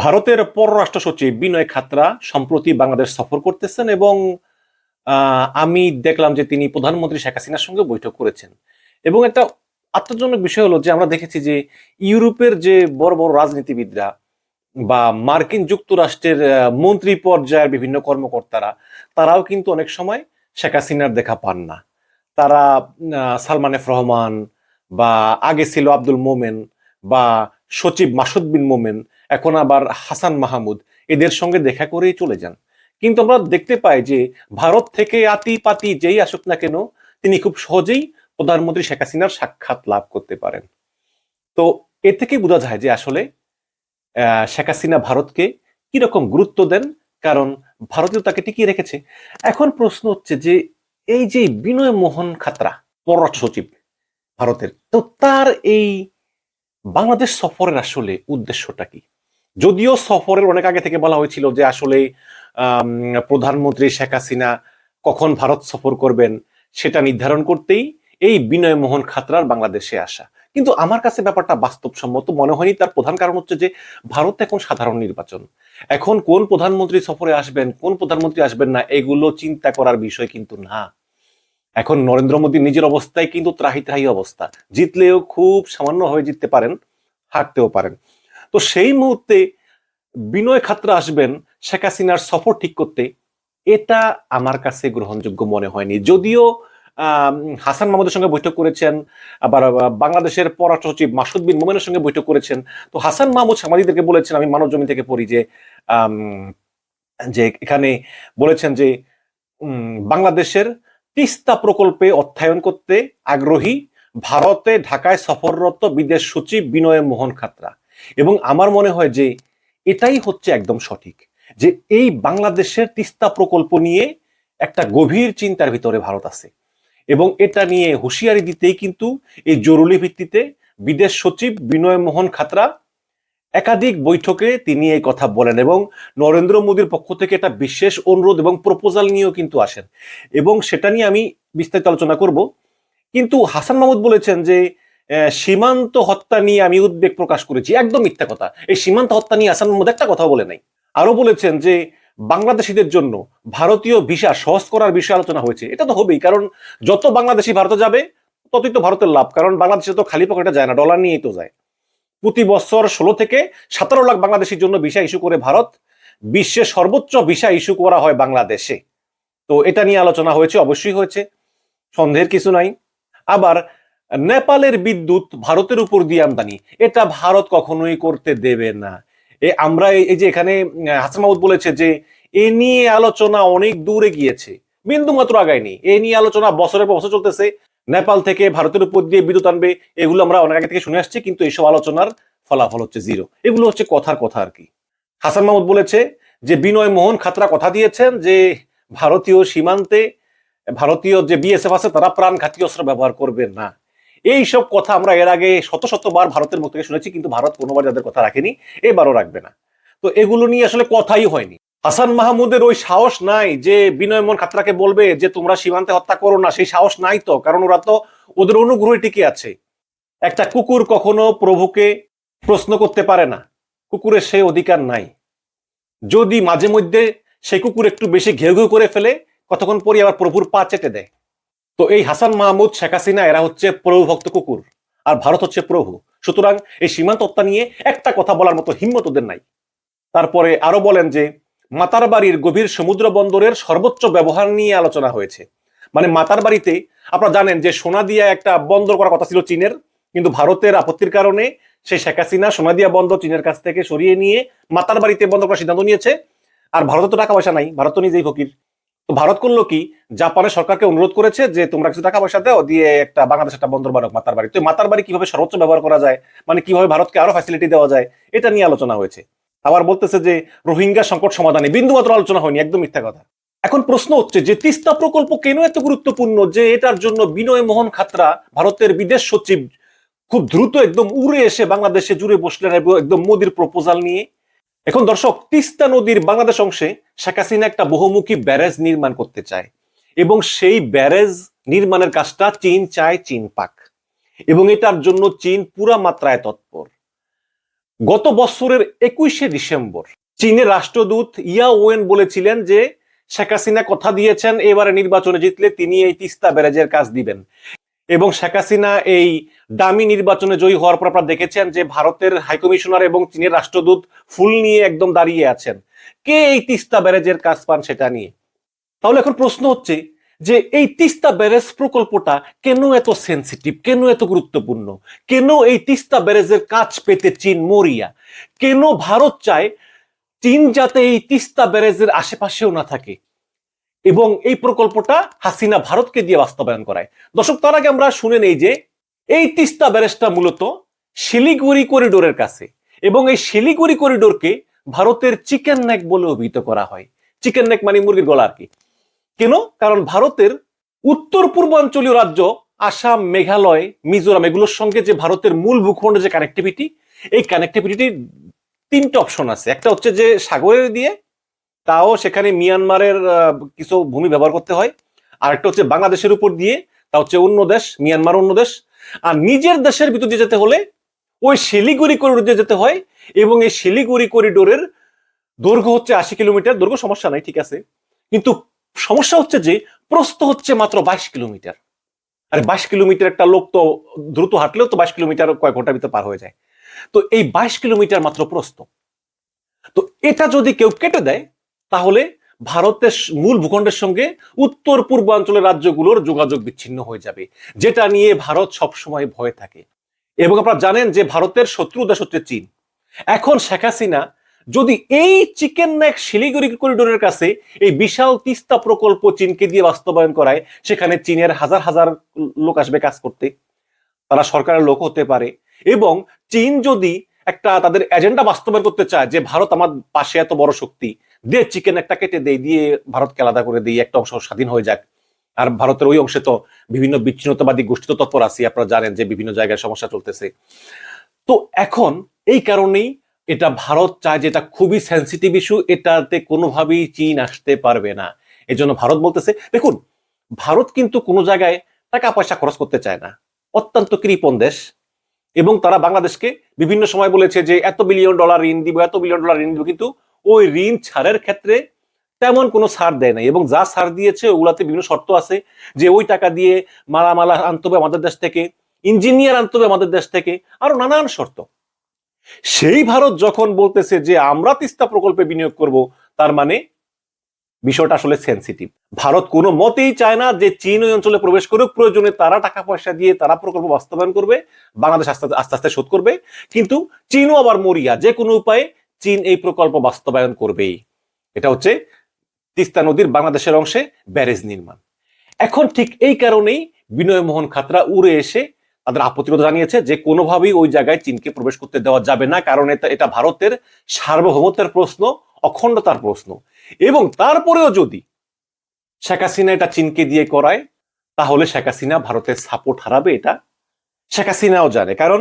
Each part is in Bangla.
ভারতের পররাষ্ট্র সচিব বিনয় খাতরা সম্প্রতি বাংলাদেশ সফর করতেছেন এবং আমি দেখলাম যে তিনি প্রধানমন্ত্রী শেখ হাসিনার সঙ্গে বৈঠক করেছেন। এবং একটা আশ্চর্যজনক বিষয় হলো যে আমরা দেখেছি যে ইউরোপের যে বড় বড় রাজনীতিবিদরা বা মার্কিন যুক্তরাষ্ট্রের মন্ত্রী পর্যায়ের বিভিন্ন কর্মকর্তারা, তারাও কিন্তু অনেক সময় শেখ হাসিনার দেখা পান না। তারা সালমান রহমান বা আগে ছিল আব্দুল মোমেন বা সচিব মাসুদ বিন মোমেন এখন আবার হাসান মাহমুদ এদের সঙ্গে দেখা করেই চলে যান। কিন্তু আমরা দেখতে পাই যে ভারত থেকে আতি পাতি যেই আসুক না কেন, তিনি খুব সহজেই প্রধানমন্ত্রী শেখ হাসিনার সাক্ষাৎ লাভ করতে পারেন। তো এ থেকে বোঝা যায় যে আসলে শেখ হাসিনা ভারতকে কীরকম গুরুত্ব দেন, কারণ ভারতীয় তাকে টিকিয়ে রেখেছে। এখন প্রশ্ন হচ্ছে যে এই যে বিনয় মোহন খাতরা, পররাষ্ট্র সচিব ভারতের, তো তার এই বাংলাদেশ সফরের আসলে উদ্দেশ্যটা কি? যদিও সফরের অনেক আগে থেকে বলা হয়েছিল যে আসলে প্রধানমন্ত্রী শেখ হাসিনা কখন ভারত সফর করবেন সেটা নির্ধারণ করতেই এই বিনয় মোহন খাতরার বাংলাদেশে আসা। কিন্তু আমার কাছে ব্যাপারটা বাস্তবসম্মত মনে হয়নি। তার প্রধান কারণ হচ্ছে যে ভারত এখন সাধারণ নির্বাচন। এখন কোন প্রধানমন্ত্রী সফরে আসবেন, কোন প্রধানমন্ত্রী আসবেন না, এগুলো চিন্তা করার বিষয় কিন্তু না। এখন নরেন্দ্র মোদী নিজের অবস্থায় কিন্তু ত্রাহি ত্রাহি অবস্থা। জিতলেও খুব সামান্য হয়ে জিততে পারেন, হারতেও পারেন। তো সেই মুহূর্তে বিনয় খাতরা আসবেন শেখ হাসিনার সফর ঠিক করতে। এটা আমার কাছে গ্রহণযোগ্য মনে হয়নি। যদিও হাসান মাহমুদের সঙ্গে বৈঠক করেছেন, আবার বাংলাদেশের পররাষ্ট্র সচিব মাসুদ বিন মোমেনের সঙ্গে বৈঠক করেছেন। তো হাসান মাহমুদ সাংবাদিকদেরকে বলেছেন, আমি মানব জমি থেকে পড়ি যে যে এখানে বলেছেন যে বাংলাদেশের তিস্তা প্রকল্পে অর্থায়ন করতে আগ্রহী ভারতে ঢাকায় সফররত বিদেশ সচিব বিনয় মোহন খাতরা। এবং আমার মনে হয় যে এটাই হচ্ছে একদম সঠিক, যে এই বাংলাদেশের তিস্তা প্রকল্প নিয়ে একটা গভীর চিন্তার ভিতরে ভারত আছে এবং এটা নিয়ে হুঁশিয়ারি দিতেই কিন্তু এই জরুরি ভিত্তিতে বিদেশ সচিব বিনয় মোহন খাতরা একাধিক বৈঠকে তিনি এই কথা বলেন এবং নরেন্দ্র মোদীর পক্ষ থেকে এটা বিশেষ অনুরোধ এবং প্রপোজাল নিয়েও কিন্তু আসেন এবং সেটা নিয়ে আমি বিস্তারিত আলোচনা করব। কিন্তু হাসান মাহমুদ বলেছেন যে সীমান্ত হত্যা নিয়ে আমি উদ্বেগ প্রকাশ করেছি। একদম মিথ্যা কথা। এই সীমান্ত হত্যা নিয়ে হাসান মধ্যে একটা কথা বলে নাই। আরও বলেছেন যে, বাংলাদেশিদের জন্য ভারতীয় ভিসা সহজ করার বিষয়ে আলোচনা হয়েছে। এটা তো হবেই, কারণ যত বাংলাদেশি ভারতে যাবে, ততই তো ভারতের লাভ। কারণ বাংলাদেশে তো খালি পকেটে যায় না, ডলার নিয়েই তো যায়। প্রতি বছর ষোলো থেকে সতেরো লাখ বাংলাদেশির জন্য ভিসা ইস্যু করে ভারত। বিশ্বের সর্বোচ্চ ভিসা ইস্যু করা হয় বাংলাদেশে। তো এটা নিয়ে আলোচনা হয়েছে, অবশ্যই হয়েছে। সন্দেহের কিছু নাই। আবার নেপালের বিদ্যুৎ ভারতের উপর দিয়ে আমদানি। এটা ভারত কখনোই করতে দেবে না। এ আমরা এই যে এখানে হাসান মাহমুদ বলেছে যে, এ নিয়ে আলোচনা অনেক দূরে গিয়েছে। বিন্দু মাত্র আগায়নি। এ নিয়ে আলোচনা বছরের পর বছর চলতেছে। নেপাল থেকে ভারতের উপর দিয়ে বিদ্যুৎ আনবে, এগুলো আমরা অনেক আগে থেকে শুনে আসছি, কিন্তু এইসব আলোচনার ফলাফল হচ্ছে জিরো। এগুলো হচ্ছে কথার কথা আর কি। হাসান মাহমুদ বলেছে যে, বিনয় মোহন খাতরা কথা দিয়েছেন যে, ভারতীয় সীমান্তে, ভারতীয় যে বিএসএফ আছে, তারা প্রাণঘাতী অস্ত্র ব্যবহার করবে না। এই সব কথা আমরা এর আগে শত শতবার ভারতের মুখ থেকে শুনেছি, কিন্তু ভারত কোনোবার যাদের কথা রাখেনি, এবারও রাখবে না। তো এগুলো নিয়ে আসলে কথাই হয়নি। হাসান মাহমুদের ওই সাহস নাই যে বিনয় মোহন খাতরাকে বলবে যে তোমরা সীমান্তে হত্যা করো না, সেই সাহস নাই তো, কারণ ওরা তো ওদের অনুগ্রহে টিকে আছে। একটা কুকুর কখনো প্রভুকে প্রশ্ন করতে পারে না, কুকুরের সে অধিকার নাই। যদি মাঝে মধ্যে সেই কুকুর একটু বেশি ঘেউ ঘেউ করে ফেলে, কতক্ষণ পরে আবার প্রভুর পা চেটে দেয়। তো এই হাসান মাহমুদ, শেখ হাসিনা, এরা হচ্ছে প্রভুভক্ত কুকুর, আর ভারত হচ্ছে প্রভু। সুতরাং এই সীমান্ত হত্যা নিয়ে একটা কথা বলার মতো হিম্মত ওদের নাই। তারপরে আরও বলেন যে মাতার বাড়ির গভীর সমুদ্র বন্দরের সর্বোচ্চ ব্যবহার নিয়ে আলোচনা হয়েছে। মানে মাতার বাড়িতে আপনারা জানেন যে সোনাদিয়া একটা বন্দর করার কথা ছিল চীনের, কিন্তু ভারতের আপত্তির কারণে সেই শেখ হাসিনা সোনাদিয়া বন্দর চীনের কাছ থেকে সরিয়ে নিয়ে মাতার বাড়িতে বন্ধ করার সিদ্ধান্ত নিয়েছে। আর ভারতে তো টাকা পয়সা নাই, ভারত তো নিজেই ফকির। তো ভারত করল কি? জাপানের সরকারকে অনুরোধ করেছে যে, তোমরা কিছু টাকা পয়সা দাও, দিয়ে একটা বাংলাদেশ একটা বন্দর বাড়ক মাতার বাড়ি। তো মাতার বাড়ি কীভাবে সর্বোচ্চ ব্যবহার করা যায়? মানে কীভাবে ভারতকে আরও ফ্যাসিলিটি দেওয়া যায়? এটা নিয়ে আলোচনা হয়েছে। আবার বলতেছে যে, রোহিঙ্গা সংকট সমাধানে বিন্দুমাত্র আলোচনা হয়নি, একদম মিথ্যা কথা। এখন প্রশ্ন হচ্ছে যে, তিস্তা প্রকল্প কেন এত গুরুত্বপূর্ণ যে, এটার জন্য বিনয় মোহন খাতরা, ভারতের বিদেশ সচিব, খুব দ্রুত একদম উড়ে এসে বাংলাদেশে জুড়ে বসলেন একদম মোদির প্রপোজাল নিয়ে এখন দর্শক, তিস্তা নদীর বাংলাদেশ অংশে শেখ হাসিনা একটা বহুমুখী ব্যারেজ নির্মাণ করতে চায় এবং সেই ব্যারেজ নির্মাণের কাজটা চীন চায় চীন পাক এবং এটার জন্য চীন পুরা মাত্রায় তৎপর। গত বছরের একুশে ডিসেম্বর চীনের রাষ্ট্রদূত ইয়া ওয়েন বলেছিলেন যে শেখ হাসিনা কথা দিয়েছেন, এবারে নির্বাচনে জিতলে তিনি এই তিস্তা ব্যারেজের কাজ দিবেন। এবং শেখ হাসিনা এই দামি নির্বাচনে জয়ী হওয়ার পর আপনারা দেখেছেন যে ভারতের হাইকমিশনার এবং চীনের রাষ্ট্রদূত ফুল নিয়ে একদম দাঁড়িয়ে আছেন। কে এই তিস্তা ব্যারেজের কাজ পান সেটা নিয়ে? তাহলে এখন প্রশ্ন হচ্ছে যে এই তিস্তা ব্যারেজ প্রকল্পটা কেন এত সেন্সিটিভ কেন এত গুরুত্বপূর্ণ? কেন এই তিস্তা ব্যারেজের কাজ পেতে চীন মরিয়া? কেন ভারত চায় চীন যাতে এই তিস্তা ব্যারেজের আশেপাশেও না থাকে? এবং এই প্রকল্পটা হাসিনা ভারতকে দিয়ে বাস্তবায়ন করায়। দর্শক, তার আগে আমরা শুনে নেই যে এই তিস্তা ব্যারেজটা মূলত শিলিগুড়ি করিডোরের কাছে এবং এই শিলিগুড়ি করিডোরকে ভারতের চিকেন নেক বলে অভিহিত করা হয়। চিকেন নেক মানে মুরগির গলা আর কি। কেন? কারণ ভারতের উত্তর পূর্বাঞ্চলীয় রাজ্য আসাম, মেঘালয়, মিজোরাম, এগুলোর সঙ্গে যে ভারতের মূল ভূখণ্ডের যে কানেক্টিভিটি এই কানেক্টিভিটির তিনটা অপশন আছে। একটা হচ্ছে যে সাগরের দিয়ে তাও সেখানে মিয়ানমারের কিছু ভূমি ব্যবহার করতে হয়। আর একটা হচ্ছে বাংলাদেশের উপর দিয়ে, তা হচ্ছে অন্য দেশ, মিয়ানমার অন্য দেশ। আর নিজের দেশের ভিতর দিয়ে যেতে হলে ওই শিলিগুড়ি করিডোর দিয়ে যেতে হয় এবং এই শিলিগুড়ি করিডোরের দৈর্ঘ্য হচ্ছে আশি কিলোমিটার। দৈর্ঘ্য সমস্যা নাই, ঠিক আছে। কিন্তু সমস্যা হচ্ছে যে, প্রস্থ হচ্ছে মাত্র বাইশ কিলোমিটার। আরে বাইশ কিলোমিটার একটা লোক তো দ্রুত হাঁটলেও তো বাইশ কিলোমিটার কয়েক ঘণ্টার ভিতরে পার হয়ে যায়। তো এই বাইশ কিলোমিটার মাত্র প্রস্থ। তো এটা যদি কেউ কেটে দেয় তাহলে ভারতের মূল ভূখণ্ডের সঙ্গে উত্তর পূর্বাঞ্চলের রাজ্যগুলোর যোগাযোগ বিচ্ছিন্ন হয়ে যাবে, যেটা নিয়ে ভারত সবসময় ভয় থাকে। এবং আপনারা জানেন যে ভারতের শত্রু দেশ হচ্ছে চীন। এখন শেখ হাসিনা যদি এই চিকেন নেক শিলিগুড়ি করিডোরের কাছে এই বিশাল তিস্তা প্রকল্প চীনকে দিয়ে বাস্তবায়ন করায়, সেখানে চীনের হাজার হাজার লোক আসবে কাজ করতে। তারা সরকারের লোক হতে পারে। এবং চীন যদি একটা তাদের এজেন্ডা বাস্তবায়ন করতে চায় যে ভারত আমার পাশে এত বড় শক্তি দিয়ে চিকেন একটা কেটে দেই, দিয়ে ভারতকে আলাদা করে দিই, একটা অংশ স্বাধীন হয়ে যাক। আর ভারতের ওই অংশে তো বিভিন্ন বিচ্ছিন্নতাবাদী গোষ্ঠী তো তৎপর আছি, আপনারা জানেন যে বিভিন্ন জায়গায় সমস্যা চলতেছে। তো এখন এই কারণেই এটা ভারত চায় যে এটা খুবই সেন্সিটিভ ইস্যু এটাতে কোনোভাবেই চীন আসতে পারবে না। এজন্য ভারত বলতেছে, দেখুন, ভারত কিন্তু কোনো জায়গায় টাকা পয়সা খরচ করতে চায় না। অত্যন্ত কৃপণ দেশ এবং তারা বাংলাদেশকে বিভিন্ন সময় বলেছে যে এত বিলিয়ন ডলার ঋণ দিব, এত বিলিয়ন ডলার ঋণ দিব, কিন্তু ওই ঋণ ছাড়ের ক্ষেত্রে তেমন কোনো ছাড় দেয় নাই। এবং যা ছাড় দিয়েছে, ওগুলাতে বিভিন্ন শর্ত আছে যে ওই টাকা দিয়ে মালা মালা আনতে হবে আমাদের দেশ থেকে, ইঞ্জিনিয়ার আনতে হবে আমাদের দেশ থেকে, আরও নানান শর্ত। সেই ভারত যখন বলতেছে যে আমরা তিস্তা প্রকল্পে বিনিয়োগ করব, তার মানে বিষয়টা আসলে সেন্সিটিভ ভারত কোনো মতেই চায় না যে চীন ওই অঞ্চলে প্রবেশ করুক, প্রয়োজনে তারা টাকা পয়সা দিয়ে তারা প্রকল্প বাস্তবায়ন করবে, বাংলাদেশ আস্তে আস্তে আস্তে শোধ করবে। কিন্তু চীনও আবার মরিয়া, যে কোনো উপায়ে চীন এই প্রকল্প বাস্তবায়ন করবেই। এটা হচ্ছে তিস্তা নদীর বাংলাদেশের অংশে ব্যারেজ নির্মাণ। এখন ঠিক এই কারণেই বিনয় মোহন খাতরা উড়ে এসে তাদের আপত্তিরোধ জানিয়েছে যে কোনোভাবেই ওই জায়গায় চীনকে প্রবেশ করতে দেওয়া যাবে না, কারণ এটা এটা ভারতের সার্বভৌমত্বের প্রশ্ন, অখণ্ডতার প্রশ্ন। এবং তারপরেও যদি শেখ হাসিনা এটা চীনকে দিয়ে করায়, তাহলে শেখ হাসিনা ভারতের সাপোর্ট হারাবে এটা? শেখ হাসিনাও জানে, কারণ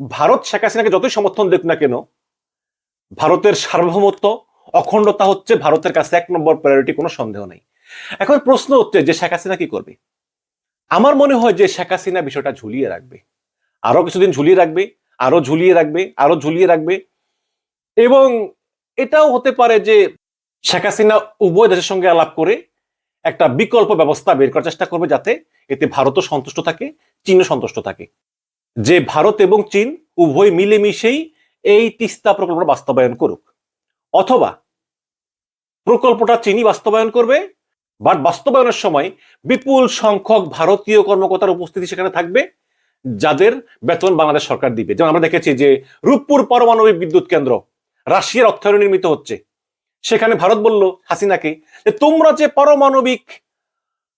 ভারত শেখ হাসিনাকে যতই সমর্থন দেখ না কেন ভারতের সার্বভৌমত্ব, অখণ্ডতা হচ্ছে ভারতের কাছে এক নম্বর প্রায়োরিটি কোনো সন্দেহ নেই। এখন প্রশ্ন হচ্ছে যে শেখ হাসিনা কি করবে? আমার মনে হয় যে শেখ হাসিনা বিষয়টা ঝুলিয়ে রাখবে। আরও কিছুদিন ঝুলিয়ে রাখবে, আরও ঝুলিয়ে রাখবে, আরও ঝুলিয়ে রাখবে। এবং এটাও হতে পারে যে শেখ হাসিনা উভয় দেশের সঙ্গে আলাপ করে একটা বিকল্প ব্যবস্থা বের করার চেষ্টা করবে যাতে এতে ভারতও সন্তুষ্ট থাকে, চীনও সন্তুষ্ট থাকে। যে ভারত এবং চীন উভয় মিলেমিশেই এই তিস্তা প্রকল্প বাস্তবায়ন করুক। অথবা প্রকল্পটা চীনই বাস্তবায়ন করবে বাট বাস্তবায়নের সময় বিপুল সংখ্যক ভারতীয় কর্মকর্তার উপস্থিতি সেখানে থাকবে, যাদের বেতন বাংলাদেশ সরকার দিবে। যেমন আমরা দেখেছি যে রূপপুর পারমাণবিক বিদ্যুৎ কেন্দ্র রাশিয়ার অর্থায়নে নির্মিত হচ্ছে। সেখানে ভারত বলল হাসিনাকে যে তোমরা যে পারমাণবিক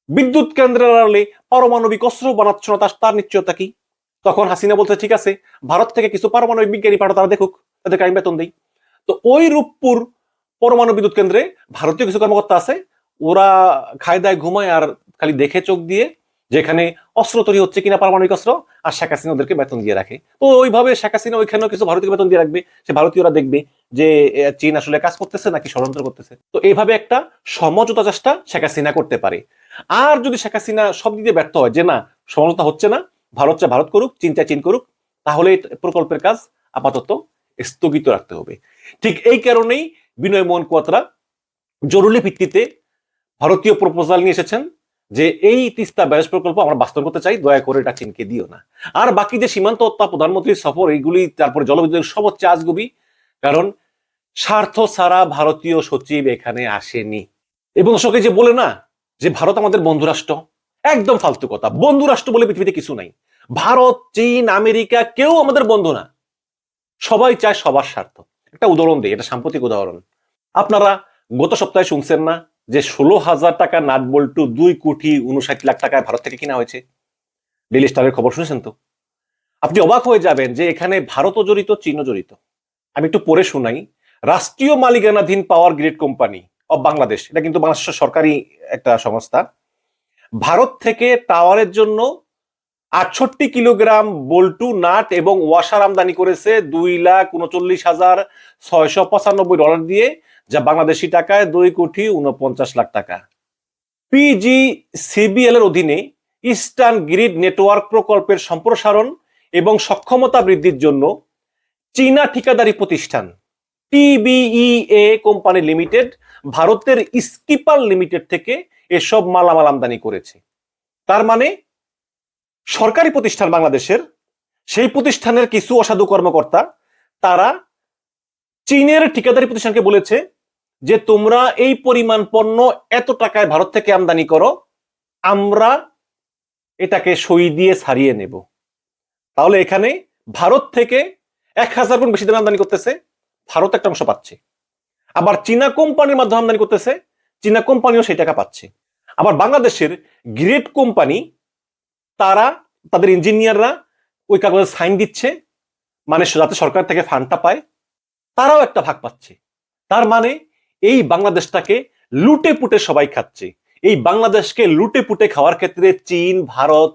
বিদ্যুৎ কেন্দ্রের আড়ালে পারমাণবিক অস্ত্র বানাচ্ছ না তার নিশ্চয়তা কি? তখন হাসিনা বলছে, ঠিক আছে, ভারত থেকে কিছু পারমাণবিক বিজ্ঞানী পাঠো তারা দেখুক, তাদেরকে আমি বেতন দিই। তো ওই রূপপুর পরমাণু বিদ্যুৎ কেন্দ্রে ভারতীয় কিছু কর্মকর্তা আছে, ওরা খায় দায় ঘুমায় আর খালি দেখে চোখ দিয়ে, যেখানে অস্ত্র তৈরি হচ্ছে কিনা পারমাণবিক অস্ত্র, আর শেখ হাসিনা ওদেরকে বেতন দিয়ে রাখে। তো ওইভাবে শেখ হাসিনা ওইখানেও কিছু ভারতীয় বেতন দিয়ে রাখবে, সে ভারতীয়রা দেখবে যে চীন আসলে কাজ করতেছে নাকি ষড়যন্ত্র করতেছে। তো এইভাবে একটা সমঝোতা চেষ্টা শেখ হাসিনা করতে পারে। আর যদি শেখ হাসিনা সব দিকে ব্যর্থ হয় যে না, সমঝোতা হচ্ছে না ভারত চায় ভারত করুক, চীন চায় চীন করুক, তাহলে প্রকল্পের কাজ আপাতত স্থগিত রাখতে হবে। ঠিক এই কারণেই বিনয় মোহন কোয়াত্রা জরুরি ভিত্তিতে ভারতীয় প্রপোজাল নিয়ে এসেছেন যে এই তিস্তা ব্যারেজ প্রকল্প আমরা বাস্তবায়ন করতে চাই, দয়া করে এটা চীনকে দিও না। আর বাকি যে সীমান্ত হত্যা প্রধানমন্ত্রীর সফর, এইগুলি, তারপরে জলবিদ্যুৎ সব হচ্ছে আজগুবি, কারণ স্বার্থ ছাড়া ভারতীয় সচিব এখানে আসেনি। এবং দর্শকে যে বলে না যে ভারত আমাদের বন্ধুরাষ্ট্র একদম ফালতু কথা। বন্ধুরাষ্ট্র বলে পৃথিবীতে কিছু নাই। ভারত, চীন, আমেরিকা কেউ আমাদের বন্ধু না। সবাই চায় সবার স্বার্থ। একটা উদাহরণ দিই, এটা সাম্প্রতিক উদাহরণ। আপনারা গত সপ্তাহে শুনছেন না যে ষোলো হাজার টাকা নাট বল্টু দুই কোটি উনষাট লাখ টাকায় ভারত থেকে কিনা হয়েছে? ডেলি স্টারের খবর শুনেছেন তো? আপনি অবাক হয়ে যাবেন যে এখানে ভারতও জড়িত, চীনও জড়িত। আমি একটু পরে শোনাই। রাষ্ট্রীয় মালিকানাধীন power grid company of Bangladesh এটা কিন্তু বাংলাদেশের সরকারি একটা সংস্থা। ভারত থেকে টাওয়ারের জন্য আটষট্টি কিলোগ্রাম বল্টু নাট এবং ওয়াশার আমদানি করেছে দুই লাখ উনচল্লিশ হাজার ছয়শো পঁচানব্বই ডলার দিয়ে, যা বাংলাদেশি টাকায় দুই কোটি উনপঞ্চাশ লাখ টাকা। পিজি সিবিএল এর অধীনে ইস্টার্ন গ্রিড নেটওয়ার্ক প্রকল্পের সম্প্রসারণ এবং সক্ষমতা বৃদ্ধির জন্য চীনা ঠিকাদারি প্রতিষ্ঠান টিবিইএ কোম্পানি লিমিটেড ভারতের স্কিপার লিমিটেড থেকে এসব মালামাল আমদানি করেছে। তার মানে সরকারি প্রতিষ্ঠান বাংলাদেশের সেই প্রতিষ্ঠানের কিছু অসাধু কর্মকর্তা, তারা চীনের ঠিকাদারি প্রতিষ্ঠানকে বলেছে যে, তোমরা এই পরিমাণ পণ্য এত টাকায় ভারত থেকে আমদানি করো, আমরা এটাকে সই দিয়ে ছাড়িয়ে নেব। তাহলে এখানে ভারত থেকে এক হাজার গুণ বেশি দামে আমদানি করতেছে, ভারত একটা অংশ পাচ্ছে। আবার চীনা কোম্পানির মাধ্যমে আমদানি করতেছে, চীনা কোম্পানিও সেই টাকা পাচ্ছে। আবার বাংলাদেশের গ্রেট কোম্পানি, তারা, তাদের ইঞ্জিনিয়াররা ওই কাগজে সাইন দিচ্ছে মানে যাতে সরকার থেকে ফান্ডটা পায়, তারাও একটা ভাগ পাচ্ছে। তার মানে এই বাংলাদেশটাকে লুটে পুটে সবাই খাচ্ছে। এই বাংলাদেশকে লুটে পুটে খাওয়ার ক্ষেত্রে চীন, ভারত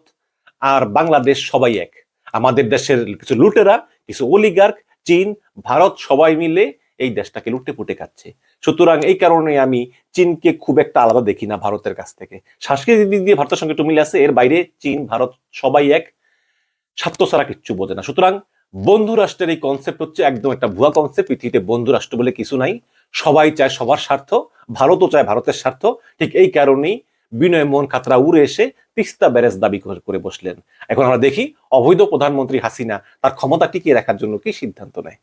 আর বাংলাদেশ সবাই এক। আমাদের দেশের কিছু লুটেরা, কিছু অলিগার্ক চীন, ভারত সবাই মিলে এই দেশটাকে লুটে পুটে খাচ্ছে। সুতরাং এই কারণে আমি চীনকে খুব একটা আলাদা দেখি না ভারতের কাছ থেকে। সাংস্কৃতিক দিক দিয়ে ভারতের সঙ্গে একটু আছে, এর বাইরে চীন, ভারত সবাই এক। স্বার্থ ছাড়া কিচ্ছু বোঝে না। সুতরাং বন্ধু রাষ্ট্রের এই কনসেপ্ট হচ্ছে একদম একটা ভুয়া কনসেপ্ট পৃথিবীতে বন্ধু রাষ্ট্র বলে কিছু নাই। সবাই চায় সবার স্বার্থ, ভারতও চায় ভারতের স্বার্থ। ঠিক এই কারণেই বিনয় মোহন খাতরা উড়ে এসে তিস্তা ব্যারেজ দাবি করে বসলেন। এখন আমরা দেখি, অবৈধ প্রধানমন্ত্রী হাসিনা তার ক্ষমতা টিকিয়ে রাখার জন্য কি সিদ্ধান্ত নেয়।